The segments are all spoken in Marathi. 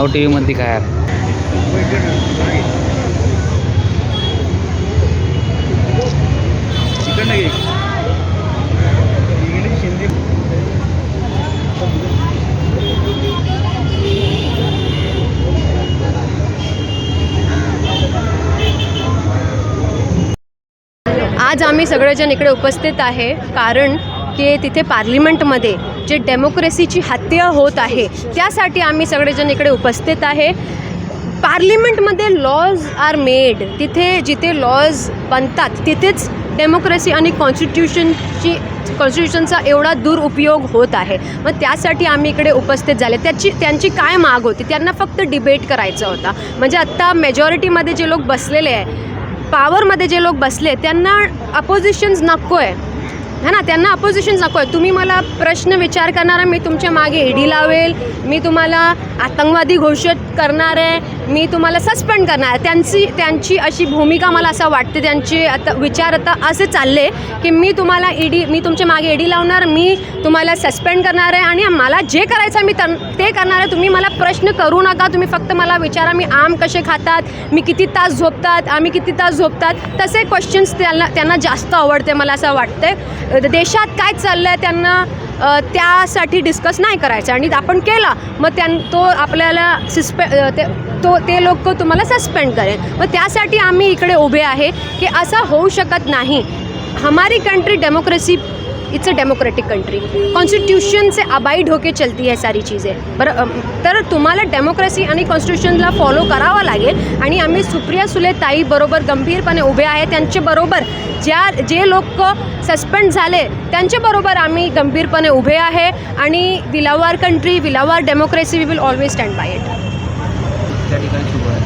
नाव टी व्हीमध्ये काय आहे? आज आम्ही सगळेजण इकडे उपस्थित आहे कारण की तिथे पार्लिमेंटमध्ये जे डेमोक्रेसीची हत्या होत आहे त्यासाठी आम्ही सगळेजण इकडे उपस्थित आहे. पार्लिमेंटमध्ये लॉज आर मेड तिथे जिथे लॉज बनतात तिथेच डेमोक्रेसी आणि कॉन्स्टिट्यूशनची कॉन्स्टिट्यूशनचा एवढा दुरुपयोग होत आहे. मग त्यासाठी आम्ही इकडे उपस्थित झाले. त्याची त्यांची काय माग होती? त्यांना फक्त डिबेट करायचा होता. म्हणजे आत्ता मेजॉरिटीमध्ये जे लोक बसलेले आहे पॉवरमध्ये जे लोक बसले त्यांना अपोजिशन्स नको आहे है ना? त्यांना अपोजिशन नको आहे तुम्ही मला प्रश्न विचार करणारा मी तुमच्या मागे ईडी लावेल मी तुम्हाला आतंकवादी घोषित करणार आहे मी तुम्हाला सस्पेंड करणार. आहे त्यांची त्यांची अशी भूमिका मला असं वाटते त्यांचे आता विचार आता असे चालले की मी तुम्हाला ईडी मी तुमच्या मागे ईडी लावणार मी तुम्हाला सस्पेंड करणार आहे आणि मला जे करायचं आहे मी तन- ते करणार आहे. तुम्ही मला प्रश्न करू नका तुम्ही फक्त मला विचारा मी आम कसे खातात मी किती तास झोपतात आम्ही किती तास झोपतात तसे क्वेश्चन्स त्यांना त्यांना जास्त आवडते मला असं वाटतं देशात काय चाललं आहे त्यांना त्यासाठी डिस्कस नाही करायचं. आणि आपण केला मग त्यां तो आपल्याला सिस्पे ते तो ते लोक तुम्हाला सस्पेंड करेल. मग त्यासाठी आम्ही इकडे उभे आहे की असं होऊ शकत नाही. हमारी country democracy it's a democratic country constitution से ढोके होके चलती है सारी चीज़ें. बरं तर तुम्हाला डेमोक्रेसी आणि कॉन्स्टिट्यूशनला फॉलो करावं लागेल आणि आम्ही सुप्रिया सुले ताईबरोबर गंभीरपणे उभे आहे. त्यांच्याबरोबर ज्या जे लोक सस्पेंड झाले त्यांच्याबरोबर आम्ही गंभीरपणे उभे आहे. आणि we love our country we love our democracy we will always stand by it त्या ठिकाणी सुरू आहे.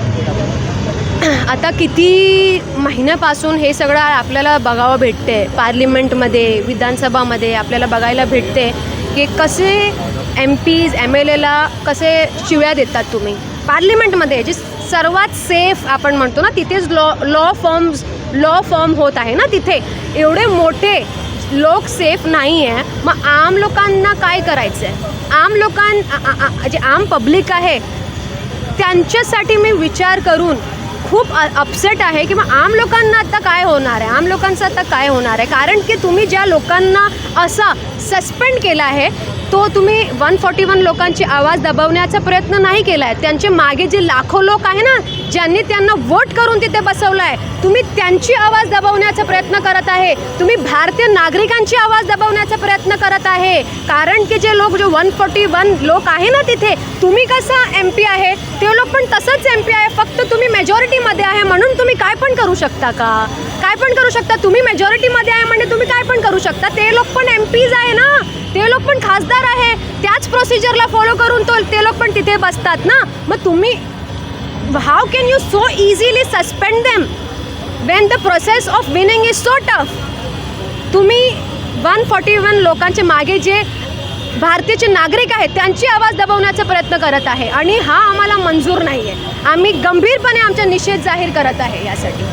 आता किती महिन्यापासून हे सगळं आपल्याला बघावं भेटते? पार्लिमेंटमध्ये विधानसभामध्ये आपल्याला बघायला भेटते की कसे एम पीज एम एल एला कसे शिव्या देतात तुम्ही? पार्लिमेंटमध्ये जे सर्वात सेफ आपण म्हणतो ना तिथेच law law forms law form होत आहे ना तिथे. एवढे मोठे लोक सेफ नाही आहे मग आम लोकांना काय करायचं आहे आम लोकां जे आम पब्लिक आहे त्यांच्यासाठी मी विचार करून खूप अपसेट आहे की मग आम लोकांना आता काय होणार आहे? आम लोकांचं आता काय होणार आहे? कारण की तुम्ही ज्या लोकांना असा सस्पेंड केला आहे तो तुम्ही वन फॉर्टी वन लोकांची आवाज दबवण्याचा प्रयत्न नाही केला आहे त्यांचे मागे जे लाखो लोक आहे ना ज्यांनी त्यांना वोट करून तिथे बसवलं आहे तुम्ही त्यांची आवाज दबवण्याचा प्रयत्न करत आहे. तुम्ही भारतीय नागरिकांची आवाज दबवण्याचा प्रयत्न करत आहे. कारण की जे लोक जे वन फोर्टी वन लोक आहे ना तिथे तुम्ही कसा एम पी आहे? ते लोक पण तसंच एम पी आहे. फक्त तुम्ही मेजॉरिटीमध्ये आहे म्हणून तुम्ही काय पण करू शकता का? काय पण करू शकता? तुम्ही मेजॉरिटीमध्ये आहे म्हणजे तुम्ही काय पण करू शकता? ते लोक पण एम पीज आहे ना? ते लोक पण खासदार आहे. त्याच प्रोसिजरला फॉलो करून तो ते लोक पण तिथे बसतात ना? मग तुम्ही how can you so easily suspend them when the process of winning is so tough तुम्ही वन फॉर्टी वन लोकांचे मागे जे भारतीयचे नागरिक आहेत त्यांची आवाज दबवण्याचा प्रयत्न करत आहे. आणि हा आम्हाला मंजूर नाही आहे आम्ही गंभीरपणे आमचा निषेध जाहीर करत आहे यासाठी.